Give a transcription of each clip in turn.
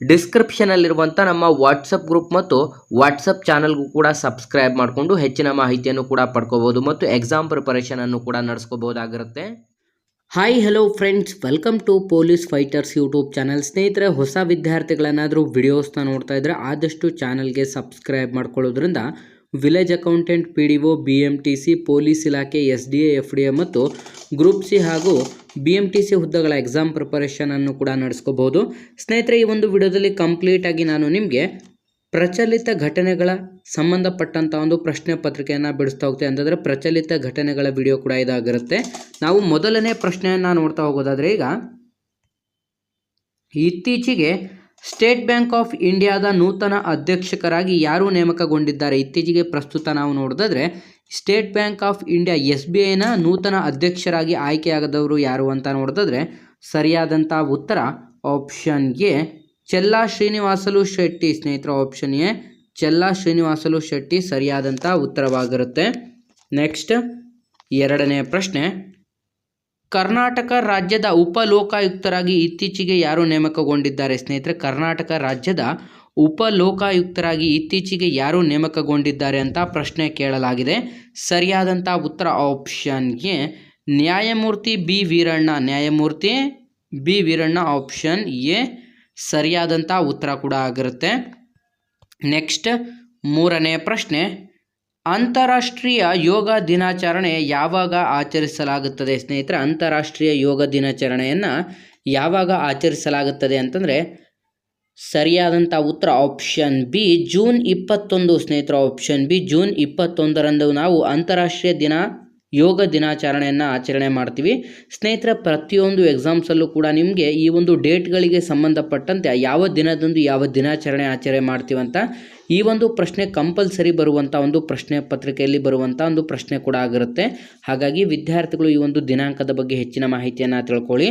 ಡಿಸ್ಕ್ರಿಪ್ಷನಲ್ಲಿರುವಂಥ ನಮ್ಮ WhatsApp group ಮತ್ತು WhatsApp ಚಾನಲ್ಗೂ ಕೂಡ ಸಬ್ಸ್ಕ್ರೈಬ್ ಮಾಡಿಕೊಂಡು ಹೆಚ್ಚಿನ ಮಾಹಿತಿಯನ್ನು ಕೂಡ ಪಡ್ಕೋಬೋದು ಮತ್ತು ಎಕ್ಸಾಮ್ ಪ್ರಿಪರೇಷನನ್ನು ಕೂಡ ನಡೆಸ್ಕೋಬೋದಾಗಿರುತ್ತೆ hi hello friends welcome to police fighters YouTube channel ಸ್ನೇಹಿತರೆ, ಹೊಸ ವಿದ್ಯಾರ್ಥಿಗಳನ್ನಾದರೂ ವಿಡಿಯೋಸ್ನ ನೋಡ್ತಾ ಇದ್ದರೆ ಆದಷ್ಟು ಚಾನಲ್ಗೆ ಸಬ್ಸ್ಕ್ರೈಬ್ ಮಾಡ್ಕೊಳ್ಳೋದ್ರಿಂದ village accountant P D O B M T C police ಇಲಾಖೆ S D A F D A ಮತ್ತು ಗ್ರೂಪ್ ಸಿ ಹಾಗೂ ಬಿ ಎಂ ಟಿ ಸಿ ಹುದ್ದೆಗಳ ಎಕ್ಸಾಮ್ ಪ್ರಿಪರೇಷನನ್ನು ಕೂಡ ನಡೆಸ್ಕೋಬಹುದು. ಸ್ನೇಹಿತರೆ, ಈ ಒಂದು ವಿಡಿಯೋದಲ್ಲಿ ಕಂಪ್ಲೀಟಾಗಿ ನಾನು ನಿಮಗೆ ಪ್ರಚಲಿತ ಘಟನೆಗಳ ಸಂಬಂಧಪಟ್ಟಂಥ ಒಂದು ಪ್ರಶ್ನೆ ಪತ್ರಿಕೆಯನ್ನು ಬಿಡಿಸ್ತಾ ಹೋಗ್ತೇವೆ ಅಂತಂದರೆ ಪ್ರಚಲಿತ ಘಟನೆಗಳ ವಿಡಿಯೋ ಕೂಡ ಇದಾಗಿರುತ್ತೆ. ನಾವು ಮೊದಲನೇ ಪ್ರಶ್ನೆಯನ್ನು ನೋಡ್ತಾ ಹೋಗೋದಾದರೆ ಈಗ, ಇತ್ತೀಚೆಗೆ ಸ್ಟೇಟ್ ಬ್ಯಾಂಕ್ ಆಫ್ ಇಂಡಿಯಾದ ನೂತನ ಅಧ್ಯಕ್ಷಕರಾಗಿ ಯಾರು ನೇಮಕಗೊಂಡಿದ್ದಾರೆ? ಇತ್ತೀಚೆಗೆ ಪ್ರಸ್ತುತ ನಾವು ನೋಡೋದಾದ್ರೆ State Bank of India S B ಐನ ನೂತನ ಅಧ್ಯಕ್ಷರಾಗಿ ಆಯ್ಕೆಯಾಗದವರು ಯಾರು ಅಂತ ನೋಡಿದ್ರೆ ಸರಿಯಾದಂಥ ಉತ್ತರ ಆಪ್ಷನ್ ಎ ಚೆಲ್ಲಾ ಶ್ರೀನಿವಾಸಲು ಶೆಟ್ಟಿ. ಸ್ನೇಹಿತರ, ಆಪ್ಷನ್ ಎ ಚೆಲ್ಲಾ ಶ್ರೀನಿವಾಸಲು ಶೆಟ್ಟಿ ಸರಿಯಾದಂಥ ಉತ್ತರವಾಗಿರುತ್ತೆ. ನೆಕ್ಸ್ಟ್ ಎರಡನೇ ಪ್ರಶ್ನೆ, ಕರ್ನಾಟಕ ರಾಜ್ಯದ ಉಪಲೋಕಾಯುಕ್ತರಾಗಿ ಇತ್ತೀಚೆಗೆ ಯಾರು ನೇಮಕಗೊಂಡಿದ್ದಾರೆ? ಸ್ನೇಹಿತರೆ, ಕರ್ನಾಟಕ ರಾಜ್ಯದ ಉಪಲೋಕಾಯುಕ್ತರಾಗಿ ಇತ್ತೀಚೆಗೆ ಯಾರು ನೇಮಕಗೊಂಡಿದ್ದಾರೆ ಅಂತ ಪ್ರಶ್ನೆ ಕೇಳಲಾಗಿದೆ. ಸರಿಯಾದಂಥ ಉತ್ತರ ಆಪ್ಷನ್ಗೆ ನ್ಯಾಯಮೂರ್ತಿ ಬಿ ವೀರಣ್ಣ. ನ್ಯಾಯಮೂರ್ತಿ ಬಿ ವೀರಣ್ಣ ಆಪ್ಷನ್ ಎ, ಸರಿಯಾದಂಥ ಉತ್ತರ ಕೂಡ ಆಗಿರುತ್ತೆ. ನೆಕ್ಸ್ಟ್ ಮೂರನೇ ಪ್ರಶ್ನೆ, ಅಂತಾರಾಷ್ಟ್ರೀಯ ಯೋಗ ದಿನಾಚರಣೆ ಯಾವಾಗ ಆಚರಿಸಲಾಗುತ್ತದೆ? ಸ್ನೇಹಿತರೆ, ಅಂತಾರಾಷ್ಟ್ರೀಯ ಯೋಗ ದಿನಾಚರಣೆಯನ್ನು ಯಾವಾಗ ಆಚರಿಸಲಾಗುತ್ತದೆ ಅಂತಂದರೆ ಸರಿಯಾದಂಥ ಉತ್ತರ ಆಪ್ಷನ್ ಬಿ ಜೂನ್ ಇಪ್ಪತ್ತೊಂದು ಸ್ನೇಹಿತರ ಆಪ್ಷನ್ ಬಿ ಜೂನ್ ಇಪ್ಪತ್ತೊಂದರಂದು ನಾವು ಅಂತಾರಾಷ್ಟ್ರೀಯ ದಿನ, ಯೋಗ ದಿನಾಚರಣೆಯನ್ನು ಆಚರಣೆ ಮಾಡ್ತೀವಿ. ಸ್ನೇಹಿತರ, ಪ್ರತಿಯೊಂದು ಎಕ್ಸಾಮ್ಸಲ್ಲೂ ಕೂಡ ನಿಮಗೆ ಈ ಒಂದು ಡೇಟ್ಗಳಿಗೆ ಸಂಬಂಧಪಟ್ಟಂತೆ ಯಾವ ದಿನದಂದು ಯಾವ ದಿನಾಚರಣೆ ಆಚರಣೆ ಮಾಡ್ತೀವಂತ ಈ ಒಂದು ಪ್ರಶ್ನೆ ಕಂಪಲ್ಸರಿ ಬರುವಂಥ ಒಂದು ಪ್ರಶ್ನೆ ಪತ್ರಿಕೆಯಲ್ಲಿ ಬರುವಂಥ ಒಂದು ಪ್ರಶ್ನೆ ಕೂಡ ಆಗಿರುತ್ತೆ. ಹಾಗಾಗಿ ವಿದ್ಯಾರ್ಥಿಗಳು ಈ ಒಂದು ದಿನಾಂಕದ ಬಗ್ಗೆ ಹೆಚ್ಚಿನ ಮಾಹಿತಿಯನ್ನು ತಿಳ್ಕೊಳ್ಳಿ.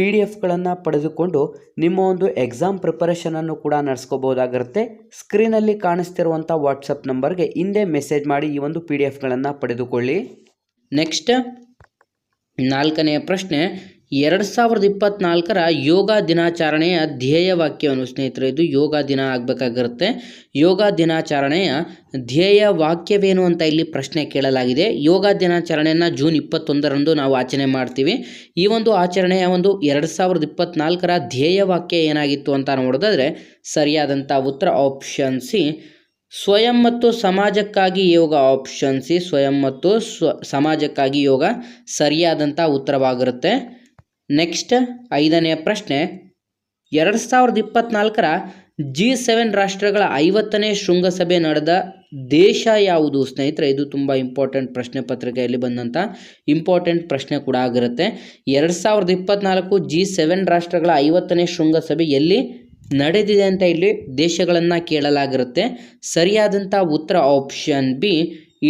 ಪಿ ಡಿ ಎಫ್ಗಳನ್ನು ಪಡೆದುಕೊಂಡು ನಿಮ್ಮ ಒಂದು ಎಕ್ಸಾಮ್ ಪ್ರಿಪರೇಷನನ್ನು ಕೂಡ ನಡೆಸ್ಕೋಬೋದಾಗಿರುತ್ತೆ ಸ್ಕ್ರೀನಲ್ಲಿ ಕಾಣಿಸ್ತಿರುವಂಥ ವಾಟ್ಸಪ್ ನಂಬರ್ಗೆ ಹಿಂದೆ ಮೆಸೇಜ್ ಮಾಡಿ ಈ ಒಂದು ಪಿ ಡಿ ಎಫ್ಗಳನ್ನು ಪಡೆದುಕೊಳ್ಳಿ. ನೆಕ್ಸ್ಟ್ ನಾಲ್ಕನೆಯ ಪ್ರಶ್ನೆ ಎರಡು ಸಾವಿರದ ಇಪ್ಪತ್ತ್ನಾಲ್ಕರ ಯೋಗ ದಿನಾಚರಣೆಯ ಧ್ಯೇಯ ವಾಕ್ಯವನ್ನು ಸ್ನೇಹಿತರೆ, ಇದು ಯೋಗ ದಿನ ಆಗಬೇಕಾಗಿರುತ್ತೆ. ಯೋಗ ದಿನಾಚರಣೆಯ ಧ್ಯೇಯ ವಾಕ್ಯವೇನು ಅಂತ ಇಲ್ಲಿ ಪ್ರಶ್ನೆ ಕೇಳಲಾಗಿದೆ. ಯೋಗ ದಿನಾಚರಣೆಯನ್ನು ಜೂನ್ ಇಪ್ಪತ್ತೊಂದರಂದು ನಾವು ಆಚರಣೆ ಮಾಡ್ತೀವಿ. ಈ ಒಂದು ಆಚರಣೆಯ ಒಂದು ಎರಡು ಸಾವಿರದ ಧ್ಯೇಯ ವಾಕ್ಯ ಏನಾಗಿತ್ತು ಅಂತ ನೋಡೋದಾದರೆ, ಸರಿಯಾದಂಥ ಉತ್ತರ ಆಪ್ಷನ್ ಸಿ, ಸ್ವಯಂ ಮತ್ತು ಸಮಾಜಕ್ಕಾಗಿ ಯೋಗ ಆಪ್ಷನ್ ಸಿ, ಸ್ವಯಂ ಮತ್ತು ಸ್ವ, ಸಮಾಜಕ್ಕಾಗಿ ಯೋಗ ಸರಿಯಾದಂಥ ಉತ್ತರವಾಗಿರುತ್ತೆ. ನೆಕ್ಸ್ಟ್ ಐದನೆಯ ಪ್ರಶ್ನೆ, ಎರಡು ಸಾವಿರದ ಇಪ್ಪತ್ನಾಲ್ಕರ ಜಿ ಸೆವೆನ್ ರಾಷ್ಟ್ರಗಳ ಐವತ್ತನೇ ಶೃಂಗಸಭೆ ನಡೆದ ದೇಶ ಯಾವುದು? ಸ್ನೇಹಿತರೆ, ಇದು ತುಂಬ ಇಂಪಾರ್ಟೆಂಟ್ ಪ್ರಶ್ನೆ ಪತ್ರಿಕೆಯಲ್ಲಿ ಬಂದಂಥ ಇಂಪಾರ್ಟೆಂಟ್ ಪ್ರಶ್ನೆ ಕೂಡ ಆಗಿರುತ್ತೆ. ಎರಡು ಸಾವಿರದ ಇಪ್ಪತ್ನಾಲ್ಕು ಜಿ ಸೆವೆನ್ ರಾಷ್ಟ್ರಗಳ ಐವತ್ತನೇ ಶೃಂಗಸಭೆ ಎಲ್ಲಿ ನಡೆದಿದೆ ಅಂತ ಇಲ್ಲಿ ದೇಶಗಳನ್ನು ಕೇಳಲಾಗಿರುತ್ತೆ. ಸರಿಯಾದಂಥ ಉತ್ತರ ಆಪ್ಷನ್ ಬಿ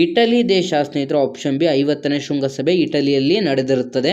ಇಟಲಿ ದೇಶ ಸ್ನೇಹಿತರು ಆಪ್ಷನ್ ಬಿ ಐವತ್ತನೇ ಶೃಂಗಸಭೆ ಇಟಲಿಯಲ್ಲಿ ನಡೆದಿರುತ್ತದೆ.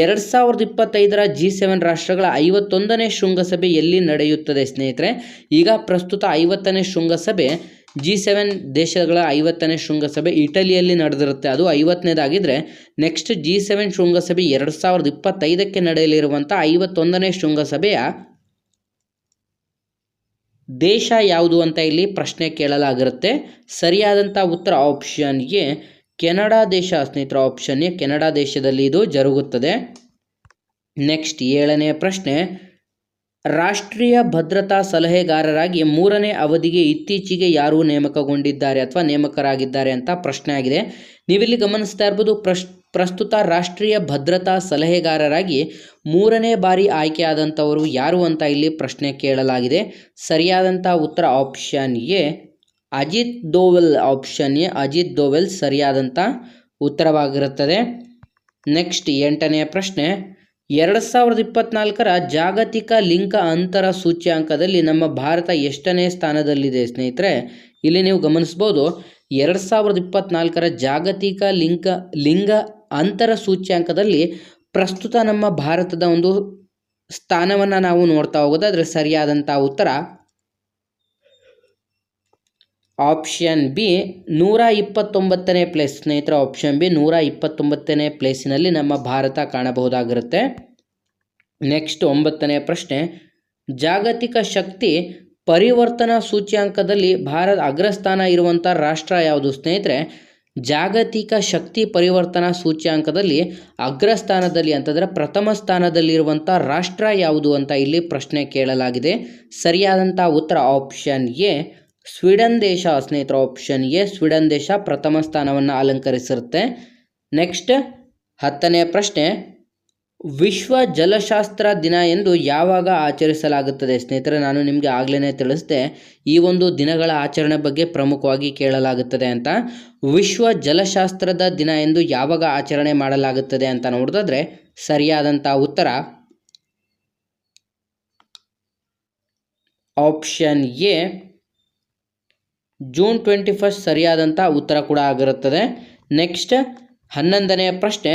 ಎರಡು ಸಾವಿರದ ಇಪ್ಪತ್ತೈದರ ಜಿ ಸೆವೆನ್ ರಾಷ್ಟ್ರಗಳ ಐವತ್ತೊಂದನೇ ಶೃಂಗಸಭೆ ಎಲ್ಲಿ ನಡೆಯುತ್ತದೆ ಸ್ನೇಹಿತರೆ? ಈಗ ಪ್ರಸ್ತುತ ಐವತ್ತನೇ ಶೃಂಗಸಭೆ, ಜಿ ಸೆವೆನ್ ದೇಶಗಳ ಐವತ್ತನೇ ಶೃಂಗಸಭೆ ಇಟಲಿಯಲ್ಲಿ ನಡೆದಿರುತ್ತೆ. ಅದು ಐವತ್ತನೇದಾಗಿದ್ದರೆ ನೆಕ್ಸ್ಟ್ ಜಿ ಸೆವೆನ್ ಶೃಂಗಸಭೆ ಎರಡು ಸಾವಿರದ ಇಪ್ಪತ್ತೈದಕ್ಕೆ ನಡೆಯಲಿರುವಂಥ ಐವತ್ತೊಂದನೇ ಶೃಂಗಸಭೆಯ ದೇಶ ಯಾವುದು ಅಂತ ಇಲ್ಲಿ ಪ್ರಶ್ನೆ ಕೇಳಲಾಗಿರುತ್ತೆ. ಸರಿಯಾದಂಥ ಉತ್ತರ ಆಪ್ಷನ್ಗೆ ಕೆನಡಾ ದೇಶ ಸ್ನೇಹಿತರ ಆಪ್ಷನ್ ಎ ಕೆನಡಾ ದೇಶದಲ್ಲಿ ಇದು ಜರುಗುತ್ತದೆ. ನೆಕ್ಸ್ಟ್ ಏಳನೇ ಪ್ರಶ್ನೆ, ರಾಷ್ಟ್ರೀಯ ಭದ್ರತಾ ಸಲಹೆಗಾರರಾಗಿ ಮೂರನೇ ಅವಧಿಗೆ ಇತ್ತೀಚೆಗೆ ಯಾರು ನೇಮಕಗೊಂಡಿದ್ದಾರೆ ಅಥವಾ ನೇಮಕರಾಗಿದ್ದಾರೆ ಅಂತ ಪ್ರಶ್ನೆ ಆಗಿದೆ. ನೀವಿಲ್ಲಿ ಗಮನಿಸ್ತಾ ಇರ್ಬೋದು, ಪ್ರಶ್, ಪ್ರಸ್ತುತ ರಾಷ್ಟ್ರೀಯ ಭದ್ರತಾ ಸಲಹೆಗಾರರಾಗಿ ಮೂರನೇ ಬಾರಿ ಆಯ್ಕೆಯಾದಂಥವರು ಯಾರು ಅಂತ ಇಲ್ಲಿ ಪ್ರಶ್ನೆ ಕೇಳಲಾಗಿದೆ. ಸರಿಯಾದಂಥ ಉತ್ತರ option A Ajit Doval option A Ajit Doval ಸರಿಯಾದಂಥ ಉತ್ತರವಾಗಿರುತ್ತದೆ. ನೆಕ್ಸ್ಟ್ ಎಂಟನೆಯ ಪ್ರಶ್ನೆ, ಎರಡು ಸಾವಿರದ ಇಪ್ಪತ್ನಾಲ್ಕರ ಜಾಗತಿಕ ಲಿಂಗ ಅಂತರ ಸೂಚ್ಯಾಂಕದಲ್ಲಿ ನಮ್ಮ ಭಾರತ ಎಷ್ಟನೇ ಸ್ಥಾನದಲ್ಲಿದೆ ಸ್ನೇಹಿತರೆ? ಇಲ್ಲಿ ನೀವು ಗಮನಿಸ್ಬೋದು ಎರಡು ಸಾವಿರದ ಇಪ್ಪತ್ನಾಲ್ಕರ ಜಾಗತಿಕ ಲಿಂಗ ಲಿಂಗ ಅಂತರ ಸೂಚ್ಯಾಂಕದಲ್ಲಿ ಪ್ರಸ್ತುತ ನಮ್ಮ ಭಾರತದ ಒಂದು ಸ್ಥಾನವನ್ನು ನಾವು ನೋಡ್ತಾ ಹೋಗೋದಾದ್ರೆ ಸರಿಯಾದಂಥ ಉತ್ತರ ಆಪ್ಷನ್ ಬಿ ನೂರ ಇಪ್ಪತ್ತೊಂಬತ್ತನೇ ಪ್ಲೇಸ್ ಸ್ನೇಹಿತರ ಆಪ್ಷನ್ ಬಿ ನೂರ ಇಪ್ಪತ್ತೊಂಬತ್ತನೇ ಪ್ಲೇಸಿನಲ್ಲಿ ನಮ್ಮ ಭಾರತ ಕಾಣಬಹುದಾಗಿರುತ್ತೆ. ನೆಕ್ಸ್ಟ್ ಒಂಬತ್ತನೇ ಪ್ರಶ್ನೆ. ಜಾಗತಿಕ ಶಕ್ತಿ ಪರಿವರ್ತನಾ ಸೂಚ್ಯಾಂಕದಲ್ಲಿ ಭಾರತ ಅಗ್ರಸ್ಥಾನ ಇರುವಂಥ ರಾಷ್ಟ್ರ ಯಾವುದು ಸ್ನೇಹಿತರೆ? ಜಾಗತಿಕ ಶಕ್ತಿ ಪರಿವರ್ತನಾ ಸೂಚ್ಯಾಂಕದಲ್ಲಿ ಅಗ್ರಸ್ಥಾನದಲ್ಲಿ ಅಂತಂದರೆ ಪ್ರಥಮ ಸ್ಥಾನದಲ್ಲಿರುವಂಥ ರಾಷ್ಟ್ರ ಯಾವುದು ಅಂತ ಇಲ್ಲಿ ಪ್ರಶ್ನೆ ಕೇಳಲಾಗಿದೆ. ಸರಿಯಾದಂಥ ಉತ್ತರ ಆಪ್ಷನ್ ಎ ಸ್ವೀಡನ್ ದೇಶ ಸ್ನೇಹಿತರ ಆಪ್ಷನ್ ಎ, ಸ್ವೀಡನ್ ದೇಶ ಪ್ರಥಮ ಸ್ಥಾನವನ್ನು ಅಲಂಕರಿಸಿರುತ್ತೆ. ನೆಕ್ಸ್ಟ್ ಹತ್ತನೆಯ ಪ್ರಶ್ನೆ, ವಿಶ್ವ ಜಲಶಾಸ್ತ್ರ ದಿನ ಎಂದು ಯಾವಾಗ ಆಚರಿಸಲಾಗುತ್ತದೆ? ಸ್ನೇಹಿತರೆ, ನಾನು ನಿಮಗೆ ಆಗ್ಲೇ ತಿಳಿಸಿದೆ, ಈ ಒಂದು ದಿನಗಳ ಆಚರಣೆ ಬಗ್ಗೆ ಪ್ರಮುಖವಾಗಿ ಕೇಳಲಾಗುತ್ತದೆ ಅಂತ. ವಿಶ್ವ ಜಲಶಾಸ್ತ್ರದ ದಿನ ಎಂದು ಯಾವಾಗ ಆಚರಣೆ ಮಾಡಲಾಗುತ್ತದೆ ಅಂತ ನೋಡಿದ್ರೆ ಸರಿಯಾದಂಥ ಉತ್ತರ option A June twenty first ಸರಿಯಾದಂಥ ಉತ್ತರ ಕೂಡ ಆಗಿರುತ್ತದೆ. ನೆಕ್ಸ್ಟ್ ಹನ್ನೊಂದನೆಯ ಪ್ರಶ್ನೆ,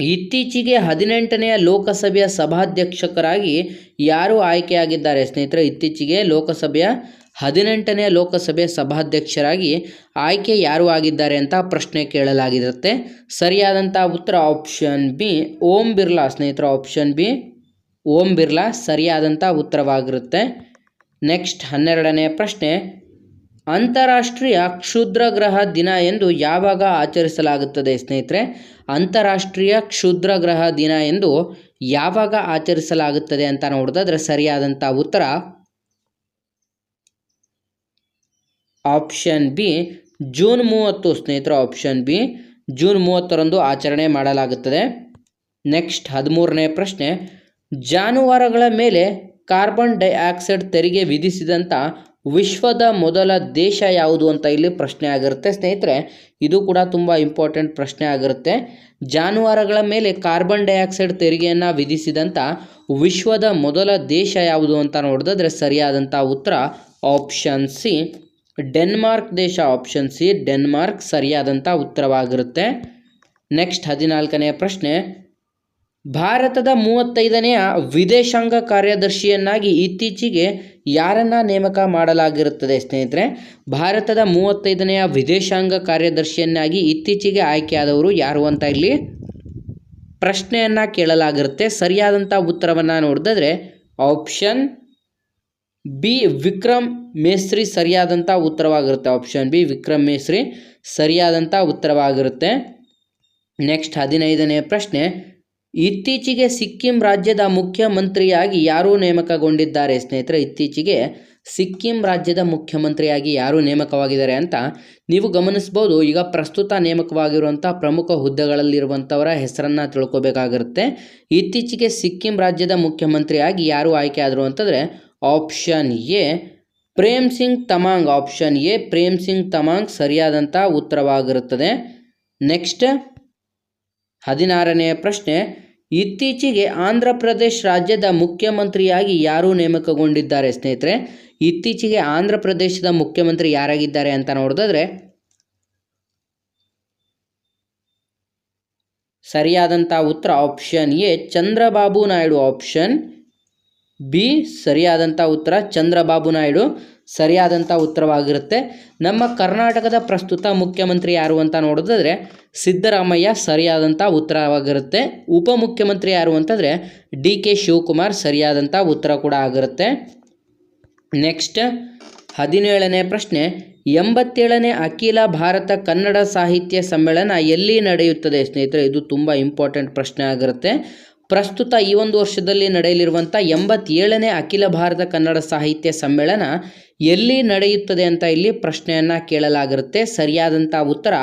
ಇತ್ತೀಚೆಗೆ ಹದಿನೆಂಟನೆಯ ಲೋಕಸಭೆಯ ಸಭಾಧ್ಯಕ್ಷಕರಾಗಿ ಯಾರು ಆಯ್ಕೆಯಾಗಿದ್ದಾರೆ? ಸ್ನೇಹಿತರೆ, ಇತ್ತೀಚೆಗೆ ಲೋಕಸಭೆಯ ಹದಿನೆಂಟನೆಯ ಲೋಕಸಭೆಯ ಸಭಾಧ್ಯಕ್ಷರಾಗಿ ಆಯ್ಕೆ ಯಾರು ಆಗಿದ್ದಾರೆ ಅಂತ ಪ್ರಶ್ನೆ ಕೇಳಲಾಗಿರುತ್ತೆ. ಸರಿಯಾದಂಥ ಉತ್ತರ ಆಪ್ಷನ್ ಬಿ, ಓಂ ಬಿರ್ಲಾ. ಸ್ನೇಹಿತರ, ಆಪ್ಷನ್ ಬಿ, ಓಂ ಬಿರ್ಲಾ ಸರಿಯಾದಂಥ ಉತ್ತರವಾಗಿರುತ್ತೆ. ನೆಕ್ಸ್ಟ್ ಹನ್ನೆರಡನೆಯ ಪ್ರಶ್ನೆ ಅಂತಾರಾಷ್ಟ್ರೀಯ ಕ್ಷುದ್ರ ಗ್ರಹ ದಿನ ಎಂದು ಯಾವಾಗ ಆಚರಿಸಲಾಗುತ್ತದೆ ಸ್ನೇಹಿತರೆ? ಅಂತಾರಾಷ್ಟ್ರೀಯ ಕ್ಷುದ್ರ ಗ್ರಹ ದಿನ ಎಂದು ಯಾವಾಗ ಆಚರಿಸಲಾಗುತ್ತದೆ ಅಂತ ನೋಡಿದ್ರೆ ಸರಿಯಾದಂಥ ಉತ್ತರ ಆಪ್ಷನ್ ಬಿ, ಜೂನ್ ಮೂವತ್ತು ಸ್ನೇಹಿತರೆ, ಆಪ್ಷನ್ ಬಿ, ಜೂನ್ ಮೂವತ್ತರಂದು ಆಚರಣೆ ಮಾಡಲಾಗುತ್ತದೆ. ನೆಕ್ಸ್ಟ್ ಹದಿಮೂರನೇ ಪ್ರಶ್ನೆ, ಜಾನುವಾರುಗಳ ಮೇಲೆ ಕಾರ್ಬನ್ ಡೈಆಕ್ಸೈಡ್ ತೆರಿಗೆ ವಿಧಿಸಿದಂಥ ವಿಶ್ವದ ಮೊದಲ ದೇಶ ಯಾವುದು ಅಂತ ಇಲ್ಲಿ ಪ್ರಶ್ನೆ ಆಗಿರುತ್ತೆ. ಸ್ನೇಹಿತರೆ, ಇದು ಕೂಡ ತುಂಬ ಇಂಪಾರ್ಟೆಂಟ್ ಪ್ರಶ್ನೆ ಆಗಿರುತ್ತೆ. ಜಾನುವಾರುಗಳ ಮೇಲೆ ಕಾರ್ಬನ್ ಡೈಆಕ್ಸೈಡ್ ತೆರಿಗೆಯನ್ನು ವಿಧಿಸಿದಂಥ ವಿಶ್ವದ ಮೊದಲ ದೇಶ ಯಾವುದು ಅಂತ ನೋಡಿದ್ರೆ ಸರಿಯಾದಂಥ ಉತ್ತರ ಆಪ್ಷನ್ ಸಿ ಡೆನ್ಮಾರ್ಕ್ ದೇಶ ಆಪ್ಷನ್ ಸಿ ಡೆನ್ಮಾರ್ಕ್ ಸರಿಯಾದಂಥ ಉತ್ತರವಾಗಿರುತ್ತೆ. ನೆಕ್ಸ್ಟ್ ಹದಿನಾಲ್ಕನೆಯ ಪ್ರಶ್ನೆ ಭಾರತದ ಮೂವತ್ತೈದನೆಯ ವಿದೇಶಾಂಗ ಕಾರ್ಯದರ್ಶಿಯನ್ನಾಗಿ ಇತ್ತೀಚೆಗೆ ಯಾರನ್ನ ನೇಮಕ ಮಾಡಲಾಗಿರುತ್ತದೆ ಸ್ನೇಹಿತರೆ? ಭಾರತದ ಮೂವತ್ತೈದನೆಯ ವಿದೇಶಾಂಗ ಕಾರ್ಯದರ್ಶಿಯನ್ನಾಗಿ ಇತ್ತೀಚೆಗೆ ಆಯ್ಕೆಯಾದವರು ಯಾರು ಅಂತ ಇಲ್ಲಿ ಪ್ರಶ್ನೆಯನ್ನು ಕೇಳಲಾಗಿರುತ್ತೆ. ಸರಿಯಾದಂಥ ಉತ್ತರವನ್ನು ನೋಡಿದ್ರೆ ಆಪ್ಷನ್ ಬಿ, ವಿಕ್ರಮ್ ಮೇಸ್ತ್ರಿ ಸರಿಯಾದಂಥ ಉತ್ತರವಾಗಿರುತ್ತೆ. ಆಪ್ಷನ್ ಬಿ, ವಿಕ್ರಮ್ ಮೇಸ್ತ್ರಿ ಸರಿಯಾದಂಥ ಉತ್ತರವಾಗಿರುತ್ತೆ. ನೆಕ್ಸ್ಟ್ ಹದಿನೈದನೇ ಪ್ರಶ್ನೆ ಇತ್ತೀಚೆಗೆ ಸಿಕ್ಕಿಂ ರಾಜ್ಯದ ಮುಖ್ಯಮಂತ್ರಿಯಾಗಿ ಯಾರು ನೇಮಕಗೊಂಡಿದ್ದಾರೆ ಸ್ನೇಹಿತರೆ? ಇತ್ತೀಚೆಗೆ ಸಿಕ್ಕಿಂ ರಾಜ್ಯದ ಮುಖ್ಯಮಂತ್ರಿಯಾಗಿ ಯಾರು ನೇಮಕವಾಗಿದ್ದಾರೆ ಅಂತ ನೀವು ಗಮನಿಸ್ಬೋದು. ಈಗ ಪ್ರಸ್ತುತ ನೇಮಕವಾಗಿರುವಂಥ ಪ್ರಮುಖ ಹುದ್ದೆಗಳಲ್ಲಿರುವಂಥವರ ಹೆಸರನ್ನು ತಿಳ್ಕೊಬೇಕಾಗಿರುತ್ತೆ. ಇತ್ತೀಚೆಗೆ ಸಿಕ್ಕಿಂ ರಾಜ್ಯದ ಮುಖ್ಯಮಂತ್ರಿಯಾಗಿ ಯಾರು ಆಯ್ಕೆ ಆದರು ಅಂತಂದರೆ option A, Prem Singh Tamang. Option A, Prem Singh Tamang ಸರಿಯಾದಂಥ ಉತ್ತರವಾಗಿರುತ್ತದೆ. ನೆಕ್ಸ್ಟ್ ಹದಿನಾರನೆಯ ಪ್ರಶ್ನೆ, ಇತ್ತೀಚೆಗೆ ಆಂಧ್ರ ಪ್ರದೇಶ್ ರಾಜ್ಯದ ಮುಖ್ಯಮಂತ್ರಿಯಾಗಿ ಯಾರು ನೇಮಕಗೊಂಡಿದ್ದಾರೆ ಸ್ನೇಹಿತರೆ? ಇತ್ತೀಚೆಗೆ ಆಂಧ್ರ ಪ್ರದೇಶದ ಮುಖ್ಯಮಂತ್ರಿ ಯಾರಾಗಿದ್ದಾರೆ ಅಂತ ನೋಡಿದ್ರೆ ಸರಿಯಾದಂಥ ಉತ್ತರ option A, Chandrababu Naidu. Option B, ಸರಿಯಾದಂಥ ಉತ್ತರ ಚಂದ್ರಬಾಬು ನಾಯ್ಡು. ಸರಿಯಾದಂಥ ಉತ್ತರವಾಗಿರುತ್ತೆ. ನಮ್ಮ ಕರ್ನಾಟಕದ ಪ್ರಸ್ತುತ ಮುಖ್ಯಮಂತ್ರಿ ಯಾರು ಅಂತ ನೋಡಿದ್ರೆ ಸಿದ್ದರಾಮಯ್ಯ ಸರಿಯಾದಂಥ ಉತ್ತರವಾಗಿರುತ್ತೆ. ಉಪಮುಖ್ಯಮಂತ್ರಿ ಯಾರು ಅಂತಂದರೆ ಡಿ ಕೆ ಶಿವಕುಮಾರ್ ಸರಿಯಾದಂಥ ಉತ್ತರ ಕೂಡ ಆಗಿರುತ್ತೆ. ನೆಕ್ಸ್ಟ್ ಹದಿನೇಳನೇ ಪ್ರಶ್ನೆ, ಎಂಬತ್ತೇಳನೇ ಅಖಿಲ ಭಾರತ ಕನ್ನಡ ಸಾಹಿತ್ಯ ಸಮ್ಮೇಳನ ಎಲ್ಲಿ ನಡೆಯುತ್ತದೆ ಸ್ನೇಹಿತರೆ? ಇದು ತುಂಬ ಇಂಪಾರ್ಟೆಂಟ್ ಪ್ರಶ್ನೆ ಆಗಿರುತ್ತೆ. ಪ್ರಸ್ತುತ ಈ ಒಂದು ವರ್ಷದಲ್ಲಿ ನಡೆಯಲಿರುವಂಥ ಎಂಬತ್ತೇಳನೇ ಅಖಿಲ ಭಾರತ ಕನ್ನಡ ಸಾಹಿತ್ಯ ಸಮ್ಮೇಳನ ಎಲ್ಲಿ ನಡೆಯುತ್ತದೆ ಅಂತ ಇಲ್ಲಿ ಪ್ರಶ್ನೆಯನ್ನು ಕೇಳಲಾಗಿರುತ್ತೆ. ಸರಿಯಾದಂಥ ಉತ್ತರ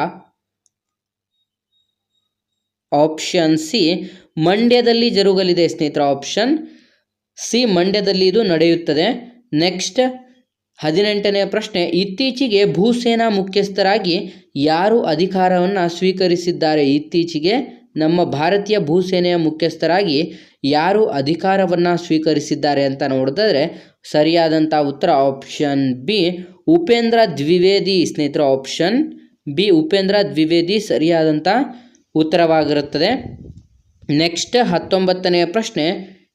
ಆಪ್ಷನ್ ಸಿ, ಮಂಡ್ಯದಲ್ಲಿ ಜರುಗಲಿದೆ ಸ್ನೇಹಿತರ ಆಪ್ಷನ್ ಸಿ, ಮಂಡ್ಯದಲ್ಲಿ ಇದು ನಡೆಯುತ್ತದೆ. ನೆಕ್ಸ್ಟ್ ಹದಿನೆಂಟನೇ ಪ್ರಶ್ನೆ, ಇತ್ತೀಚೆಗೆ ಭೂಸೇನಾ ಮುಖ್ಯಸ್ಥರಾಗಿ ಯಾರು ಅಧಿಕಾರವನ್ನು ಸ್ವೀಕರಿಸಿದ್ದಾರೆ? ಇತ್ತೀಚೆಗೆ ನಮ್ಮ ಭಾರತೀಯ ಭೂಸೇನೆಯ ಮುಖ್ಯಸ್ಥರಾಗಿ ಯಾರು ಅಧಿಕಾರವನ್ನು ಸ್ವೀಕರಿಸಿದ್ದಾರೆ ಅಂತ ನೋಡಿದ್ರೆ ಸರಿಯಾದಂಥ ಉತ್ತರ ಆಪ್ಷನ್ ಬಿ ಉಪೇಂದ್ರ ದ್ವಿವೇದಿ, ಸ್ನೇಹಿತರ ಆಪ್ಷನ್ ಬಿ ಉಪೇಂದ್ರ ದ್ವಿವೇದಿ ಸರಿಯಾದಂಥ ಉತ್ತರವಾಗಿರುತ್ತದೆ. ನೆಕ್ಸ್ಟ್ ಹತ್ತೊಂಬತ್ತನೆಯ ಪ್ರಶ್ನೆ,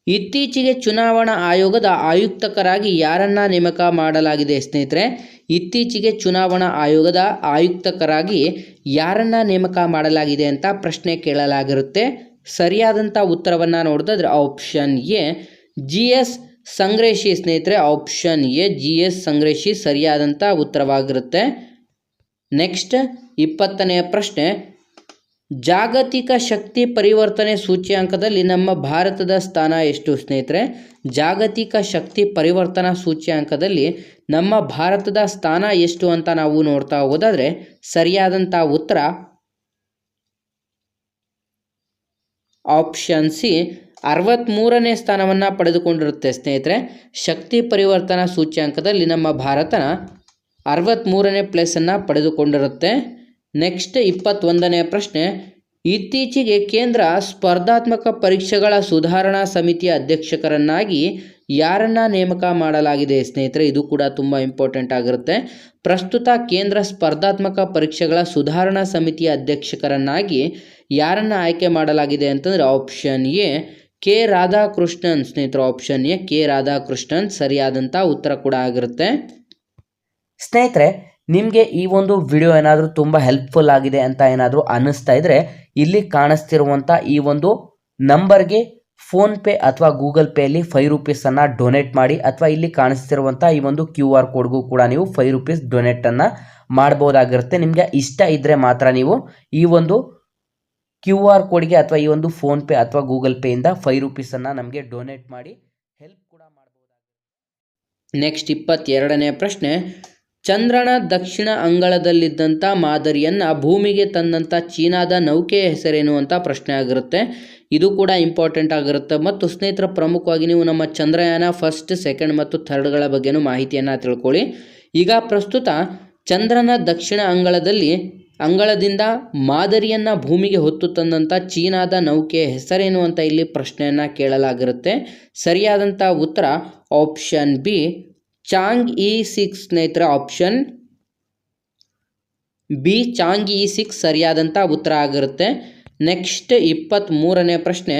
ಇತ್ತೀಚೆಗೆ ಚುನಾವಣಾ ಆಯೋಗದ ಆಯುಕ್ತಕರಾಗಿ ಯಾರನ್ನ ನೇಮಕ ಮಾಡಲಾಗಿದೆ ಸ್ನೇಹಿತರೆ? ಇತ್ತೀಚೆಗೆ ಚುನಾವಣಾ ಆಯೋಗದ ಆಯುಕ್ತಕರಾಗಿ ಯಾರನ್ನ ನೇಮಕ ಮಾಡಲಾಗಿದೆ ಅಂತ ಪ್ರಶ್ನೆ ಕೇಳಲಾಗಿರುತ್ತೆ. ಸರಿಯಾದಂಥ ಉತ್ತರವನ್ನು ನೋಡಿದ್ರೆ option A G S Sangreshi ಸ್ನೇಹಿತರೆ option A G S Sangreshi ಸರಿಯಾದಂಥ ಉತ್ತರವಾಗಿರುತ್ತೆ. ನೆಕ್ಸ್ಟ್ ಇಪ್ಪತ್ತನೆಯ ಪ್ರಶ್ನೆ, ಜಾಗತಿಕ ಶಕ್ತಿ ಪರಿವರ್ತನೆ ಸೂಚ್ಯಾಂಕದಲ್ಲಿ ನಮ್ಮ ಭಾರತದ ಸ್ಥಾನ ಎಷ್ಟು ಸ್ನೇಹಿತರೆ? ಜಾಗತಿಕ ಶಕ್ತಿ ಪರಿವರ್ತನಾ ಸೂಚ್ಯಾಂಕದಲ್ಲಿ ನಮ್ಮ ಭಾರತದ ಸ್ಥಾನ ಎಷ್ಟು ಅಂತ ನಾವು ನೋಡ್ತಾ ಹೋದಾದ್ರೆ ಸರಿಯಾದಂಥ ಉತ್ತರ ಆಪ್ಷನ್ ಸಿ ಅರವತ್ತ್ಮೂರನೇ ಸ್ಥಾನವನ್ನು ಪಡೆದುಕೊಂಡಿರುತ್ತೆ ಸ್ನೇಹಿತರೆ. ಶಕ್ತಿ ಪರಿವರ್ತನಾ ಸೂಚ್ಯಾಂಕದಲ್ಲಿ ನಮ್ಮ ಭಾರತನ ಅರವತ್ತ್ಮೂರನೇ ಪ್ಲೇಸನ್ನು ಪಡೆದುಕೊಂಡಿರುತ್ತೆ. ನೆಕ್ಸ್ಟ್ ಇಪ್ಪತ್ತೊಂದನೇ ಪ್ರಶ್ನೆ, ಇತ್ತೀಚೆಗೆ ಕೇಂದ್ರ ಸ್ಪರ್ಧಾತ್ಮಕ ಪರೀಕ್ಷೆಗಳ ಸುಧಾರಣಾ ಸಮಿತಿಯ ಅಧ್ಯಕ್ಷಕರನ್ನಾಗಿ ಯಾರನ್ನ ನೇಮಕ ಮಾಡಲಾಗಿದೆ ಸ್ನೇಹಿತರೆ, ಇದು ಕೂಡ ತುಂಬ ಇಂಪಾರ್ಟೆಂಟ್ ಆಗಿರುತ್ತೆ. ಪ್ರಸ್ತುತ ಕೇಂದ್ರ ಸ್ಪರ್ಧಾತ್ಮಕ ಪರೀಕ್ಷೆಗಳ ಸುಧಾರಣಾ ಸಮಿತಿಯ ಅಧ್ಯಕ್ಷಕರನ್ನಾಗಿ ಯಾರನ್ನ ಆಯ್ಕೆ ಮಾಡಲಾಗಿದೆ ಅಂತಂದರೆ ಆಪ್ಷನ್ ಎ ಕೆ ರಾಧಾಕೃಷ್ಣನ್. ಸ್ನೇಹಿತರು ಆಪ್ಷನ್ ಎ ಕೆ ರಾಧಾಕೃಷ್ಣನ್. ಸರಿಯಾದಂಥ ಉತ್ತರ ಕೂಡ ಆಗಿರುತ್ತೆ. ಸ್ನೇಹಿತರೆ, ನಿಮಗೆ ಈ ಒಂದು ವಿಡಿಯೋ ಏನಾದರೂ ತುಂಬ ಹೆಲ್ಪ್ಫುಲ್ ಆಗಿದೆ ಅಂತ ಏನಾದರೂ ಅನ್ನಿಸ್ತಾ ಇದ್ದರೆ ಇಲ್ಲಿ ಕಾಣಿಸ್ತಿರುವಂಥ ಈ ಒಂದು ನಂಬರ್ಗೆ ಫೋನ್ಪೇ ಅಥವಾ ಗೂಗಲ್ ಪೇಯಲ್ಲಿ ಫೈವ್ ರುಪೀಸನ್ನು ಡೊನೇಟ್ ಮಾಡಿ ಅಥವಾ ಇಲ್ಲಿ ಕಾಣಿಸ್ತಿರುವಂಥ ಈ ಒಂದು ಕ್ಯೂ ಆರ್ ಕೋಡ್ಗೂ ಕೂಡ ನೀವು ಫೈವ್ ರುಪೀಸ್ ಡೊನೇಟನ್ನು ಮಾಡ್ಬೋದಾಗಿರುತ್ತೆ. ನಿಮಗೆ ಇಷ್ಟ ಇದ್ದರೆ ಮಾತ್ರ ನೀವು ಈ ಒಂದು ಕ್ಯೂ ಆರ್ ಕೋಡ್ಗೆ ಅಥವಾ ಈ ಒಂದು ಫೋನ್ಪೇ ಅಥವಾ ಗೂಗಲ್ ಪೇಯಿಂದ ಫೈವ್ ರುಪೀಸನ್ನು ನಮಗೆ ಡೊನೇಟ್ ಮಾಡಿ ಹೆಲ್ಪ್ ಕೂಡ ಮಾಡ್ಬೋದಾಗಿರುತ್ತೆ. ನೆಕ್ಸ್ಟ್ ಇಪ್ಪತ್ತೆರಡನೇ ಪ್ರಶ್ನೆ. ಚಂದ್ರನ ದಕ್ಷಿಣ ಅಂಗಳದಲ್ಲಿದ್ದಂಥ ಮಾದರಿಯನ್ನು ಭೂಮಿಗೆ ತಂದಂಥ ಚೀನಾದ ನೌಕೆಯ ಹೆಸರೇನು ಅಂತ ಪ್ರಶ್ನೆ ಆಗಿರುತ್ತೆ. ಇದು ಕೂಡ ಇಂಪಾರ್ಟೆಂಟ್ ಆಗಿರುತ್ತೆ. ಮತ್ತು ಸ್ನೇಹಿತರ, ಪ್ರಮುಖವಾಗಿ ನೀವು ನಮ್ಮ ಚಂದ್ರಯಾನ ಫಸ್ಟ್ ಸೆಕೆಂಡ್ ಮತ್ತು ಥರ್ಡ್ಗಳ ಬಗ್ಗೆನೂ ಮಾಹಿತಿಯನ್ನು ತಿಳ್ಕೊಳ್ಳಿ. ಈಗ ಪ್ರಸ್ತುತ ಚಂದ್ರನ ದಕ್ಷಿಣ ಅಂಗಳದಲ್ಲಿ ಅಂಗಳದಿಂದ ಮಾದರಿಯನ್ನು ಭೂಮಿಗೆ ಹೊತ್ತು ತಂದಂಥ ಚೀನಾದ ನೌಕೆಯ ಹೆಸರೇನು ಅಂತ ಇಲ್ಲಿ ಪ್ರಶ್ನೆಯನ್ನು ಕೇಳಲಾಗಿರುತ್ತೆ. ಸರಿಯಾದಂಥ ಉತ್ತರ option B Chang'e six ಸ್ನೇಹಿತರ option B Chang'e six ಸರಿಯಾದಂಥ ಉತ್ತರ ಆಗಿರುತ್ತೆ. ನೆಕ್ಸ್ಟ್ ಇಪ್ಪತ್ತ್ಮೂರನೇ ಪ್ರಶ್ನೆ,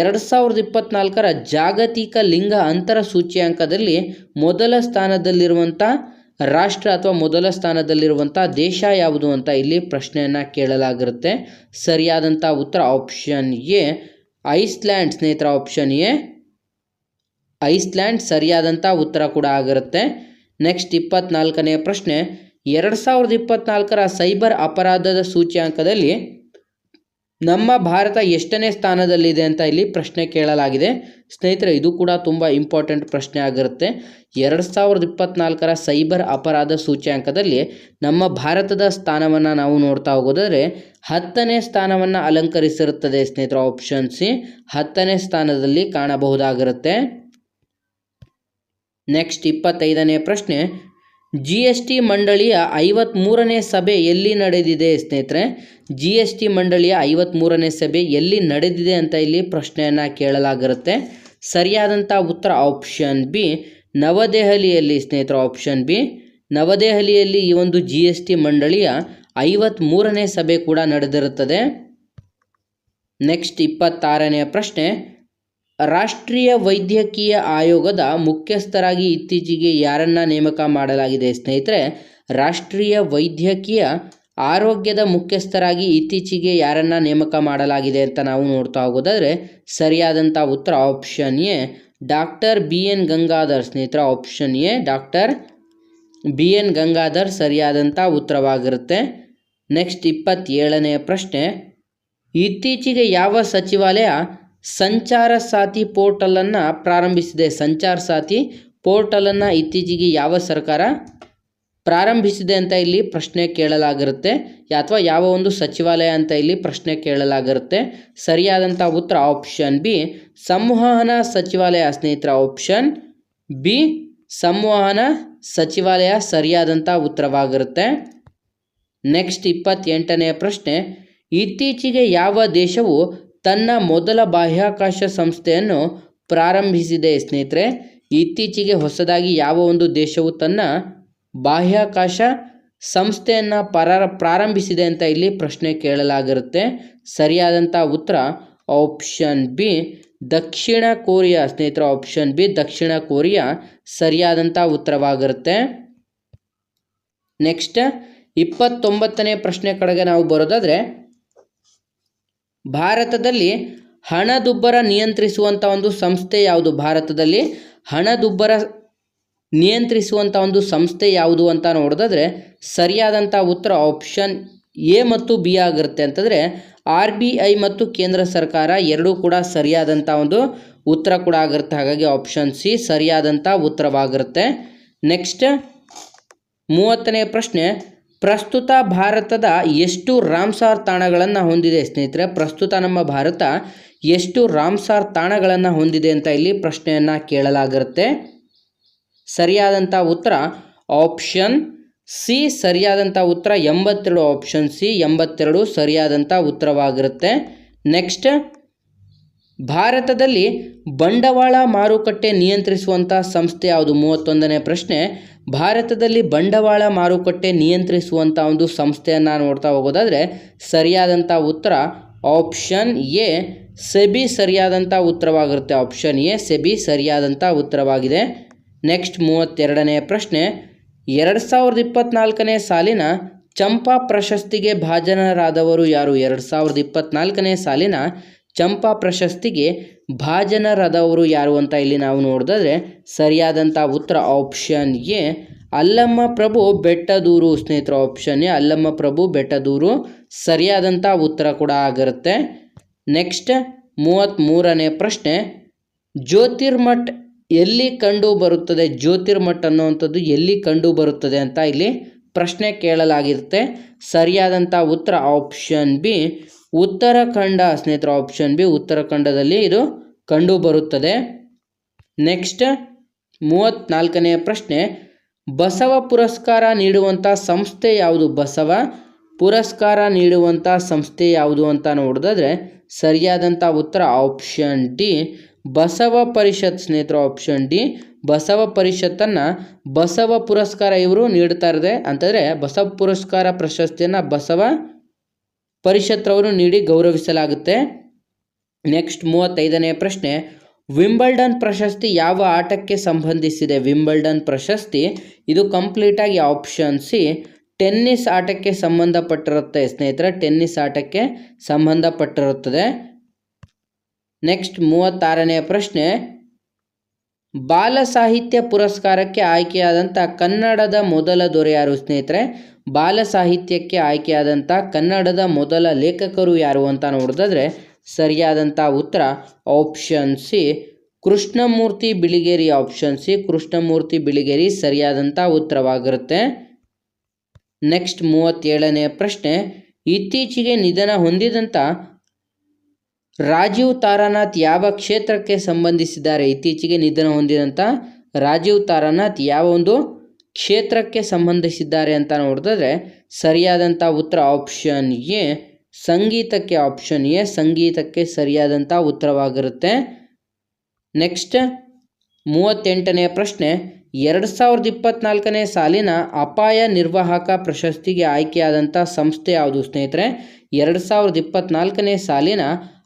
ಎರಡು ಸಾವಿರದ ಇಪ್ಪತ್ತ್ನಾಲ್ಕರ ಜಾಗತಿಕ ಲಿಂಗ ಅಂತರ ಸೂಚ್ಯಾಂಕದಲ್ಲಿ ಮೊದಲ ಸ್ಥಾನದಲ್ಲಿರುವಂಥ ರಾಷ್ಟ್ರ ಅಥವಾ ಮೊದಲ ಸ್ಥಾನದಲ್ಲಿರುವಂಥ ದೇಶ ಯಾವುದು ಅಂತ ಇಲ್ಲಿ ಪ್ರಶ್ನೆಯನ್ನು ಕೇಳಲಾಗಿರುತ್ತೆ. ಸರಿಯಾದಂಥ ಉತ್ತರ ಆಪ್ಷನ್ ಎ, ಐಸ್ಲ್ಯಾಂಡ್ ಸ್ನೇಹಿತರ ಆಪ್ಷನ್ ಎ, ಐಸ್ಲ್ಯಾಂಡ್ ಸರಿಯಾದಂಥ ಉತ್ತರ ಕೂಡ ಆಗಿರುತ್ತೆ. ನೆಕ್ಸ್ಟ್ ಇಪ್ಪತ್ನಾಲ್ಕನೇ ಪ್ರಶ್ನೆ, ಎರಡು ಸಾವಿರದ ಇಪ್ಪತ್ನಾಲ್ಕರ ಸೈಬರ್ ಅಪರಾಧದ ಸೂಚ್ಯಾಂಕದಲ್ಲಿ ನಮ್ಮ ಭಾರತ ಎಷ್ಟನೇ ಸ್ಥಾನದಲ್ಲಿದೆ ಅಂತ ಇಲ್ಲಿ ಪ್ರಶ್ನೆ ಕೇಳಲಾಗಿದೆ. ಸ್ನೇಹಿತರೆ, ಇದು ಕೂಡ ತುಂಬ ಇಂಪಾರ್ಟೆಂಟ್ ಪ್ರಶ್ನೆ ಆಗಿರುತ್ತೆ. ಎರಡು ಸಾವಿರದ ಇಪ್ಪತ್ನಾಲ್ಕರ ಸೈಬರ್ ಅಪರಾಧ ಸೂಚ್ಯಾಂಕದಲ್ಲಿ ನಮ್ಮ ಭಾರತದ ಸ್ಥಾನವನ್ನು ನಾವು ನೋಡ್ತಾ ಹೋಗೋದಾದರೆ, ಹತ್ತನೇ ಸ್ಥಾನವನ್ನು ಅಲಂಕರಿಸಿರುತ್ತದೆ ಸ್ನೇಹಿತರೆ ಆಪ್ಷನ್ ಸಿ ಹತ್ತನೇ ಸ್ಥಾನದಲ್ಲಿ ಕಾಣಬಹುದಾಗಿರುತ್ತೆ. ನೆಕ್ಸ್ಟ್ ಇಪ್ಪತ್ತೈದನೇ ಪ್ರಶ್ನೆ. ಜಿ ಎಸ್ ಟಿ ಮಂಡಳಿಯ ಐವತ್ತ್ಮೂರನೇ ಸಭೆ ಎಲ್ಲಿ ನಡೆದಿದೆ ಸ್ನೇಹಿತರೆ? ಜಿ ಎಸ್ ಟಿ ಮಂಡಳಿಯ ಐವತ್ತ್ಮೂರನೇ ಸಭೆ ಎಲ್ಲಿ ನಡೆದಿದೆ ಅಂತ ಇಲ್ಲಿ ಪ್ರಶ್ನೆಯನ್ನು ಕೇಳಲಾಗಿರುತ್ತೆ. ಸರಿಯಾದಂಥ ಉತ್ತರ ಆಪ್ಷನ್ ಬಿ ನವದೆಹಲಿಯಲ್ಲಿ ಸ್ನೇಹಿತರ ಆಪ್ಷನ್ ಬಿ ನವದೆಹಲಿಯಲ್ಲಿ ಈ ಒಂದು ಜಿ ಎಸ್ ಟಿ ಮಂಡಳಿಯ ಐವತ್ತ್ಮೂರನೇ ಸಭೆ ಕೂಡ ನಡೆದಿರುತ್ತದೆ. ನೆಕ್ಸ್ಟ್ ಇಪ್ಪತ್ತಾರನೆಯ ಪ್ರಶ್ನೆ, ರಾಷ್ಟ್ರೀಯ ವೈದ್ಯಕೀಯ ಆಯೋಗದ ಮುಖ್ಯಸ್ಥರಾಗಿ ಇತ್ತೀಚೆಗೆ ಯಾರನ್ನ ನೇಮಕ ಮಾಡಲಾಗಿದೆ ಸ್ನೇಹಿತರೆ? ರಾಷ್ಟ್ರೀಯ ವೈದ್ಯಕೀಯ ಆರೋಗ್ಯದ ಮುಖ್ಯಸ್ಥರಾಗಿ ಇತ್ತೀಚೆಗೆ ಯಾರನ್ನ ನೇಮಕ ಮಾಡಲಾಗಿದೆ ಅಂತ ನಾವು ನೋಡ್ತಾ ಹೋಗೋದಾದರೆ ಸರಿಯಾದಂಥ ಉತ್ತರ option A doctor B N Gangadhar. ಸ್ನೇಹಿತರ option A doctor B N Gangadhar ಸರಿಯಾದಂಥ ಉತ್ತರವಾಗಿರುತ್ತೆ. ನೆಕ್ಸ್ಟ್ ಇಪ್ಪತ್ತೇಳನೆಯ ಪ್ರಶ್ನೆ, ಇತ್ತೀಚೆಗೆ ಯಾವ ಸಚಿವಾಲಯ ಸಂಚಾರ ಸಾಥಿ ಪೋರ್ಟಲನ್ನು ಪ್ರಾರಂಭಿಸಿದೆ? ಸಂಚಾರ ಸಾಥಿ ಪೋರ್ಟಲನ್ನು ಇತ್ತೀಚೆಗೆ ಯಾವ ಸರ್ಕಾರ ಪ್ರಾರಂಭಿಸಿದೆ ಅಂತ ಇಲ್ಲಿ ಪ್ರಶ್ನೆ ಕೇಳಲಾಗಿರುತ್ತೆ. ಅಥವಾ ಯಾವ ಒಂದು ಸಚಿವಾಲಯ ಅಂತ ಇಲ್ಲಿ ಪ್ರಶ್ನೆ ಕೇಳಲಾಗಿರುತ್ತೆ. ಸರಿಯಾದಂಥ ಉತ್ತರ ಆಪ್ಷನ್ ಬಿ, ಸಂವಹನ ಸಚಿವಾಲಯ ಸ್ನೇಹಿತರ ಆಪ್ಷನ್ ಬಿ, ಸಂವಹನ ಸಚಿವಾಲಯ ಸರಿಯಾದಂಥ ಉತ್ತರವಾಗಿರುತ್ತೆ. ನೆಕ್ಸ್ಟ್ ಇಪ್ಪತ್ತೆಂಟನೆಯ ಪ್ರಶ್ನೆ, ಇತ್ತೀಚೆಗೆ ಯಾವ ದೇಶವು ತನ್ನ ಮೊದಲ ಬಾಹ್ಯಾಕಾಶ ಸಂಸ್ಥೆಯನ್ನು ಪ್ರಾರಂಭಿಸಿದೆ ಸ್ನೇಹಿತರೆ? ಇತ್ತೀಚೆಗೆ ಹೊಸದಾಗಿ ಯಾವ ಒಂದು ದೇಶವು ತನ್ನ ಬಾಹ್ಯಾಕಾಶ ಸಂಸ್ಥೆಯನ್ನು ಪರಾರ, ಪ್ರಾರಂಭಿಸಿದೆ ಅಂತ ಇಲ್ಲಿ ಪ್ರಶ್ನೆ ಕೇಳಲಾಗಿರುತ್ತೆ. ಸರಿಯಾದಂಥ ಉತ್ತರ ಆಪ್ಷನ್ ಬಿ, ದಕ್ಷಿಣ ಕೊರಿಯಾ. ಸ್ನೇಹಿತರ, ಆಪ್ಷನ್ ಬಿ, ದಕ್ಷಿಣ ಕೊರಿಯಾ ಸರಿಯಾದಂಥ ಉತ್ತರವಾಗಿರುತ್ತೆ. ನೆಕ್ಸ್ಟ್, ಇಪ್ಪತ್ತೊಂಬತ್ತನೇ ಪ್ರಶ್ನೆ ಕಡೆಗೆ ನಾವು ಬರೋದಾದರೆ, ಭಾರತದಲ್ಲಿ ಹಣದುಬ್ಬರ ನಿಯಂತ್ರಿಸುವಂಥ ಒಂದು ಸಂಸ್ಥೆ ಯಾವುದು? ಭಾರತದಲ್ಲಿ ಹಣದುಬ್ಬರ ನಿಯಂತ್ರಿಸುವಂಥ ಒಂದು ಸಂಸ್ಥೆ ಯಾವುದು ಅಂತ ನೋಡೋದಾದ್ರೆ ಸರಿಯಾದಂಥ ಉತ್ತರ ಆಪ್ಷನ್ ಎ ಮತ್ತು ಬಿ ಆಗಿರುತ್ತೆ ಅಂತಂದರೆ ಆರ್ ಬಿ ಐ ಮತ್ತು ಕೇಂದ್ರ ಸರ್ಕಾರ ಎರಡೂ ಕೂಡ ಸರಿಯಾದಂಥ ಒಂದು ಉತ್ತರ ಕೂಡ ಆಗಿರುತ್ತೆ. ಹಾಗಾಗಿ ಆಪ್ಷನ್ ಸಿ ಸರಿಯಾದಂಥ ಉತ್ತರವಾಗಿರುತ್ತೆ. ನೆಕ್ಸ್ಟ್ ಮೂವತ್ತನೇ ಪ್ರಶ್ನೆ, ಪ್ರಸ್ತುತ ಭಾರತದ ಎಷ್ಟು ರಾಮ್ಸಾರ್ ತಾಣಗಳನ್ನು ಹೊಂದಿದೆ? ಸ್ನೇಹಿತರೆ, ಪ್ರಸ್ತುತ ನಮ್ಮ ಭಾರತ ಎಷ್ಟು ರಾಮ್ಸಾರ್ ತಾಣಗಳನ್ನು ಹೊಂದಿದೆ ಅಂತ ಇಲ್ಲಿ ಪ್ರಶ್ನೆಯನ್ನು ಕೇಳಲಾಗಿರುತ್ತೆ. ಸರಿಯಾದಂಥ ಉತ್ತರ ಆಪ್ಷನ್ ಸಿ, ಸರಿಯಾದಂಥ ಉತ್ತರ ಎಂಬತ್ತೆರಡು, ಆಪ್ಷನ್ ಸಿ, ಎಂಬತ್ತೆರಡು ಸರಿಯಾದಂಥ ಉತ್ತರವಾಗಿರುತ್ತೆ. ನೆಕ್ಸ್ಟ್, ಭಾರತದಲ್ಲಿ ಬಂಡವಾಳ ಮಾರುಕಟ್ಟೆ ನಿಯಂತ್ರಿಸುವಂಥ ಸಂಸ್ಥೆ ಯಾವುದು? ಮೂವತ್ತೊಂದನೇ ಪ್ರಶ್ನೆ. ಭಾರತದಲ್ಲಿ ಬಂಡವಾಳ ಮಾರುಕಟ್ಟೆ ನಿಯಂತ್ರಿಸುವಂಥ ಒಂದು ಸಂಸ್ಥೆಯನ್ನು ನೋಡ್ತಾ ಹೋಗೋದಾದರೆ ಸರಿಯಾದಂಥ ಉತ್ತರ ಆಪ್ಷನ್ ಎ, ಸೆಬಿ ಸರಿಯಾದಂಥ ಉತ್ತರವಾಗಿರುತ್ತೆ. ಆಪ್ಷನ್ ಎ, ಸೆಬಿ ಸರಿಯಾದಂಥ ಉತ್ತರವಾಗಿದೆ. ನೆಕ್ಸ್ಟ್ ಮೂವತ್ತೆರಡನೇ ಪ್ರಶ್ನೆ, ಎರಡು ಸಾವಿರದ ಇಪ್ಪತ್ತ್ನಾಲ್ಕನೇ ಸಾಲಿನ ಚಂಪಾ ಪ್ರಶಸ್ತಿಗೆ ಭಾಜನರಾದವರು ಯಾರು? ಎರಡು ಸಾವಿರದ ಇಪ್ಪತ್ತ್ನಾಲ್ಕನೇ ಸಾಲಿನ ಚಂಪಾ ಪ್ರಶಸ್ತಿಗೆ ಭಾಜನರಾದವರು ಯಾರು ಅಂತ ಇಲ್ಲಿ ನಾವು ನೋಡಿದ್ರೆ ಸರಿಯಾದಂಥ ಉತ್ತರ ಆಪ್ಷನ್ ಎ, ಅಲ್ಲಮ್ಮ ಪ್ರಭು ಬೆಟ್ಟದೂರು. ಸ್ನೇಹಿತರ ಆಪ್ಷನ್ ಎ, ಅಲ್ಲಮ್ಮ ಪ್ರಭು ಬೆಟ್ಟದೂರು. ಸರಿಯಾದಂಥ ಉತ್ತರ ಕೂಡ ಆಗಿರುತ್ತೆ. ನೆಕ್ಸ್ಟ್ ಮೂವತ್ತ್ಮೂರನೇ ಪ್ರಶ್ನೆ, ಜ್ಯೋತಿರ್ಮಠ್ ಎಲ್ಲಿ ಕಂಡು ಬರುತ್ತದೆ ಜ್ಯೋತಿರ್ಮಠ ಅನ್ನುವಂಥದ್ದು ಎಲ್ಲಿ ಕಂಡು ಬರುತ್ತದೆ ಅಂತ ಇಲ್ಲಿ ಪ್ರಶ್ನೆ ಕೇಳಲಾಗಿರುತ್ತೆ. ಸರಿಯಾದಂಥ ಉತ್ತರ ಆಪ್ಷನ್ ಬಿ ಉತ್ತರಾಖಂಡ ಸ್ನೇಹಿತರ ಆಪ್ಷನ್ ಬಿ ಉತ್ತರಾಖಂಡದಲ್ಲಿ ಇದು ಕಂಡು ಬರುತ್ತದೆ. ನೆಕ್ಸ್ಟ್ ಮೂವತ್ತ್ನಾಲ್ಕನೆಯ ಪ್ರಶ್ನೆ, ಬಸವ ಪುರಸ್ಕಾರ ನೀಡುವಂಥ ಸಂಸ್ಥೆ ಯಾವುದು? ಬಸವ ಪುರಸ್ಕಾರ ನೀಡುವಂಥ ಸಂಸ್ಥೆ ಯಾವುದು ಅಂತ ನೋಡಿದ್ರೆ ಸರಿಯಾದಂಥ ಉತ್ತರ ಆಪ್ಷನ್ ಡಿ ಬಸವ ಪರಿಷತ್ ಸ್ನೇಹಿತರ ಆಪ್ಷನ್ ಡಿ ಬಸವ ಪರಿಷತ್ತನ್ನು ಬಸವ ಪುರಸ್ಕಾರ ಇವರು ನೀಡ್ತಾ ಇದೆ ಅಂತಂದರೆ ಬಸವ ಪುರಸ್ಕಾರ ಪ್ರಶಸ್ತಿಯನ್ನು ಬಸವ ಪರಿಷತ್ರವರು ನೀಡಿ ಗೌರವಿಸಲಾಗುತ್ತೆ. ನೆಕ್ಸ್ಟ್ ಮೂವತ್ತೈದನೇ ಪ್ರಶ್ನೆ. ವಿಂಬಲ್ಡನ್ ಪ್ರಶಸ್ತಿ ಯಾವ ಆಟಕ್ಕೆ ಸಂಬಂಧಿಸಿದೆ? ವಿಂಬಲ್ಡನ್ ಪ್ರಶಸ್ತಿ. ಇದು ಕಂಪ್ಲೀಟಾಗಿ ಆಪ್ಷನ್ ಸಿ ಟೆನ್ನಿಸ್ ಆಟಕ್ಕೆ ಸಂಬಂಧಪಟ್ಟಿರುತ್ತೆ ಸ್ನೇಹಿತರೆ. ಟೆನ್ನಿಸ್ ಆಟಕ್ಕೆ ಸಂಬಂಧಪಟ್ಟಿರುತ್ತದೆ. ನೆಕ್ಸ್ಟ್ ಮೂವತ್ತಾರನೆಯ ಪ್ರಶ್ನೆ, ಬಾಲ ಸಾಹಿತ್ಯ ಪುರಸ್ಕಾರಕ್ಕೆ ಆಯ್ಕೆಯಾದಂಥ ಕನ್ನಡದ ಮೊದಲ ದೊರೆ ಯಾರು ಸ್ನೇಹಿತರೆ? ಬಾಲ ಸಾಹಿತ್ಯಕ್ಕೆ ಆಯ್ಕೆಯಾದಂಥ ಕನ್ನಡದ ಮೊದಲ ಲೇಖಕರು ಯಾರು ಅಂತ ನೋಡಿದ್ರೆ ಸರಿಯಾದಂಥ ಉತ್ತರ option C Krishnamurthy Biligeri option C Krishnamurthy Biligeri ಸರಿಯಾದಂಥ ಉತ್ತರವಾಗಿರುತ್ತೆ. ನೆಕ್ಸ್ಟ್ ಮೂವತ್ತೇಳನೆಯ ಪ್ರಶ್ನೆ, ಇತ್ತೀಚೆಗೆ ನಿಧನ ಹೊಂದಿದಂಥ ರಾಜೀವ್ ತಾರಾನಾಥ್ ಯಾವ ಕ್ಷೇತ್ರಕ್ಕೆ ಸಂಬಂಧಿಸಿದ್ದಾರೆ? ಇತ್ತೀಚೆಗೆ ನಿಧನ ಹೊಂದಿದಂಥ ರಾಜೀವ್ ತಾರಾನಾಥ್ ಯಾವ ಒಂದು ಕ್ಷೇತ್ರಕ್ಕೆ ಸಂಬಂಧಿಸಿದ್ದಾರೆ ಅಂತ ನೋಡಿದ್ರೆ ಸರಿಯಾದಂಥ ಉತ್ತರ ಆಪ್ಷನ್ ಎ, ಸಂಗೀತಕ್ಕೆ ಆಪ್ಷನ್ ಎ, ಸಂಗೀತಕ್ಕೆ ಸರಿಯಾದಂಥ ಉತ್ತರವಾಗಿರುತ್ತೆ. ನೆಕ್ಸ್ಟ್ ಮೂವತ್ತೆಂಟನೆಯ ಪ್ರಶ್ನೆ, ಎರಡು ಸಾವಿರದ ಇಪ್ಪತ್ತ್ನಾಲ್ಕನೇ ಸಾಲಿನ ಅಪಾಯ ನಿರ್ವಾಹಕ ಪ್ರಶಸ್ತಿಗೆ ಆಯ್ಕೆಯಾದಂಥ ಸಂಸ್ಥೆ ಯಾವುದು ಸ್ನೇಹಿತರೆ? ಎರಡು ಸಾವಿರದ ಇಪ್ಪತ್ತ್ನಾಲ್ಕನೇ ಸಾಲಿನ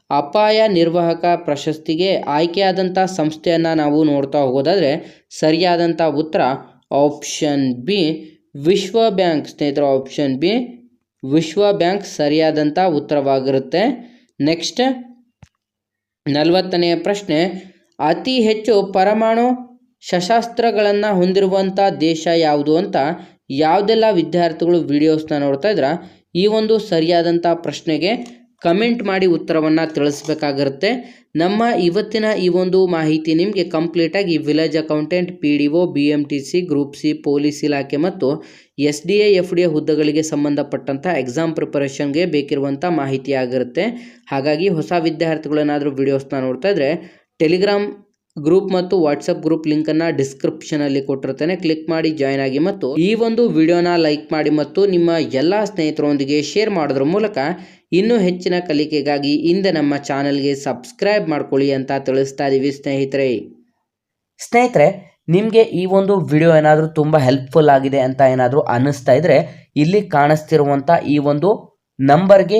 ಅಪಾಯ ನಿರ್ವಾಹಕ ಪ್ರಶಸ್ತಿಗೆ ಆಯ್ಕೆಯಾದಂಥ ಸಂಸ್ಥೆಯನ್ನು ನಾವು ನೋಡ್ತಾ ಹೋಗೋದಾದರೆ ಸರಿಯಾದಂಥ ಉತ್ತರ ಆಪ್ಷನ್ ಬಿ, ವಿಶ್ವ ಬ್ಯಾಂಕ್. ಸ್ನೇಹಿತರ, ಆಪ್ಷನ್ ಬಿ, ವಿಶ್ವ ಬ್ಯಾಂಕ್ ಸರಿಯಾದಂಥ ಉತ್ತರವಾಗಿರುತ್ತೆ. ನೆಕ್ಸ್ಟ್, ನಲವತ್ತನೆಯ ಪ್ರಶ್ನೆ, ಅತಿ ಹೆಚ್ಚು ಪರಮಾಣು ಶಸ್ತ್ರಾಸ್ತ್ರಗಳನ್ನು ಹೊಂದಿರುವಂಥ ದೇಶ ಯಾವುದು ಅಂತ ಯಾವುದೆಲ್ಲ ವಿದ್ಯಾರ್ಥಿಗಳು ವಿಡಿಯೋಸ್ನ ನೋಡ್ತಾ ಇದ್ರ, ಈ ಒಂದು ಸರಿಯಾದಂಥ ಪ್ರಶ್ನೆಗೆ ಕಮೆಂಟ್ ಮಾಡಿ ಉತ್ತರವನ್ನು ತಿಳಿಸ್ಬೇಕಾಗಿರುತ್ತೆ. ನಮ್ಮ ಇವತ್ತಿನ ಈ ಒಂದು ಮಾಹಿತಿ ನಿಮಗೆ ಕಂಪ್ಲೀಟಾಗಿ village accountant, P D O, B M T C, group C, police ಇಲಾಖೆ ಮತ್ತು S D A, F D A ಹುದ್ದೆಗಳಿಗೆ ಸಂಬಂಧಪಟ್ಟಂಥ ಎಕ್ಸಾಮ್ ಪ್ರಿಪರೇಷನ್ಗೆ ಬೇಕಿರುವಂಥ ಮಾಹಿತಿ ಆಗಿರುತ್ತೆ ಹಾಗಾಗಿ ಹೊಸ ವಿದ್ಯಾರ್ಥಿಗಳೇನಾದರೂ ವಿಡಿಯೋಸ್ನ ನೋಡ್ತಾ ಇದ್ದರೆ ಟೆಲಿಗ್ರಾಮ್ ಗ್ರೂಪ್ ಮತ್ತು ವಾಟ್ಸಪ್ ಗ್ರೂಪ್ ಲಿಂಕನ್ನು ಡಿಸ್ಕ್ರಿಪ್ಷನಲ್ಲಿ ಕೊಟ್ಟಿರ್ತೇನೆ ಕ್ಲಿಕ್ ಮಾಡಿ, ಜಾಯ್ನ್ ಆಗಿ ಮತ್ತು ಈ ಒಂದು ವಿಡಿಯೋನ ಲೈಕ್ ಮಾಡಿ ಮತ್ತು ನಿಮ್ಮ ಎಲ್ಲ ಸ್ನೇಹಿತರೊಂದಿಗೆ ಶೇರ್ ಮಾಡೋದ್ರ ಮೂಲಕ ಇನ್ನೂ ಹೆಚ್ಚಿನ ಕಲಿಕೆಗಾಗಿ ಹಿಂದೆ ನಮ್ಮ ಚಾನಲ್ಗೆ ಸಬ್ಸ್ಕ್ರೈಬ್ ಮಾಡ್ಕೊಳ್ಳಿ ಅಂತ ತಿಳಿಸ್ತಾ ಇದ್ದೀವಿ ಸ್ನೇಹಿತರೆ. ಸ್ನೇಹಿತರೆ, ನಿಮಗೆ ಈ ಒಂದು ವಿಡಿಯೋ ಏನಾದರೂ ತುಂಬ ಹೆಲ್ಪ್ಫುಲ್ ಆಗಿದೆ ಅಂತ ಏನಾದರೂ ಅನ್ನಿಸ್ತಾ ಇದ್ದರೆ ಇಲ್ಲಿ ಕಾಣಿಸ್ತಿರುವಂಥ ಈ ಒಂದು ನಂಬರ್ಗೆ